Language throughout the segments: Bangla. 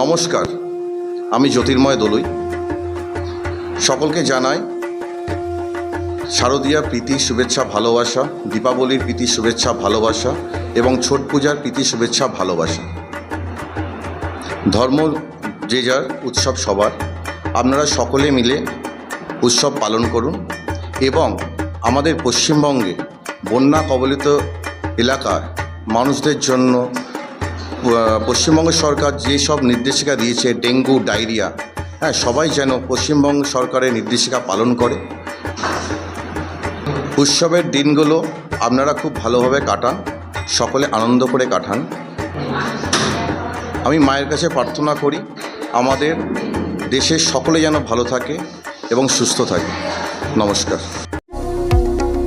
নমস্কার, আমি জ্যোতির্ময় দলুই। সকলকে জানাই শারদীয়া প্রীতি, শুভেচ্ছা, ভালোবাসা, দীপাবলির প্রীতি, শুভেচ্ছা, ভালোবাসা এবং ছট পূজার প্রীতি, শুভেচ্ছা, ভালোবাসা। ধর্ম যে যার উৎসব সবার, আপনারা সকলে মিলে উৎসব পালন করুন এবং আমাদের পশ্চিমবঙ্গে বন্যা কবলিত এলাকার মানুষদের জন্য পশ্চিমবঙ্গ সরকার যেসব নির্দেশিকা দিয়েছে, ডেঙ্গু, ডায়রিয়া হ্যাঁ সবাই যেন পশ্চিমবঙ্গ সরকারের নির্দেশিকা পালন করে। উৎসবের দিনগুলো আপনারা খুব ভালোভাবে কাটান, সকলে আনন্দ করে কাটান। আমি মায়ের কাছে প্রার্থনা করি, আমাদের দেশের সকলে যেন ভালো থাকে এবং সুস্থ থাকে। নমস্কার।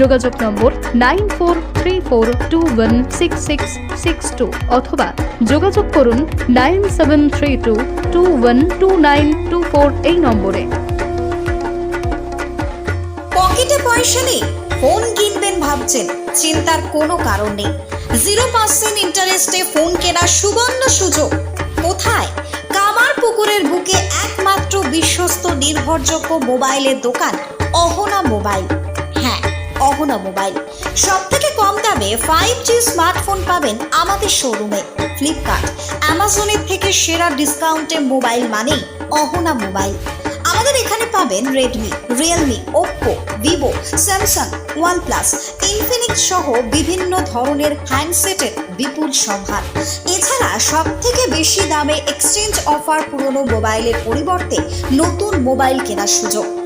যোগাযোগ number nine four three four two one six six six two অথবা যোগাযোগ করুন nine seven three two two one two nine two four এই নম্বরে। পকেটে পয়সা নেই, ফোন কিনবেন ভাবছেন, চিন্তার কোনো কারণ নেই। জিরো পার্সেন্ট ইন্টারেস্টে ফোন কেনার সুবর্ণ সুযোগ। কোথায়? কামার পুকুরের বুকে একমাত্র বিশ্বস্ত, নির্ভরযোগ্য মোবাইলের দোকান, অহনা মোবাইল। অহনা মোবাইল। সব থেকে কম দামে ফাইভ জি স্মার্টফোন পাবেন আমাদের শোরুমে ফ্লিপকার্ট অ্যামাজনের থেকে সেরা ডিসকাউন্টে মোবাইল মানেই অহনা মোবাইল। আমাদের এখানে পাবেন Redmi Realme Oppo Vivo Samsung OnePlus Infinix সহ বিভিন্ন ধরনের হ্যান্ডসেটের বিপুল সম্ভার। এছাড়া সব থেকে বেশি দামে এক্সচেঞ্জ অফার পুরনো মোবাইলের পরিবর্তে নতুন মোবাইল কেনার সুযোগ।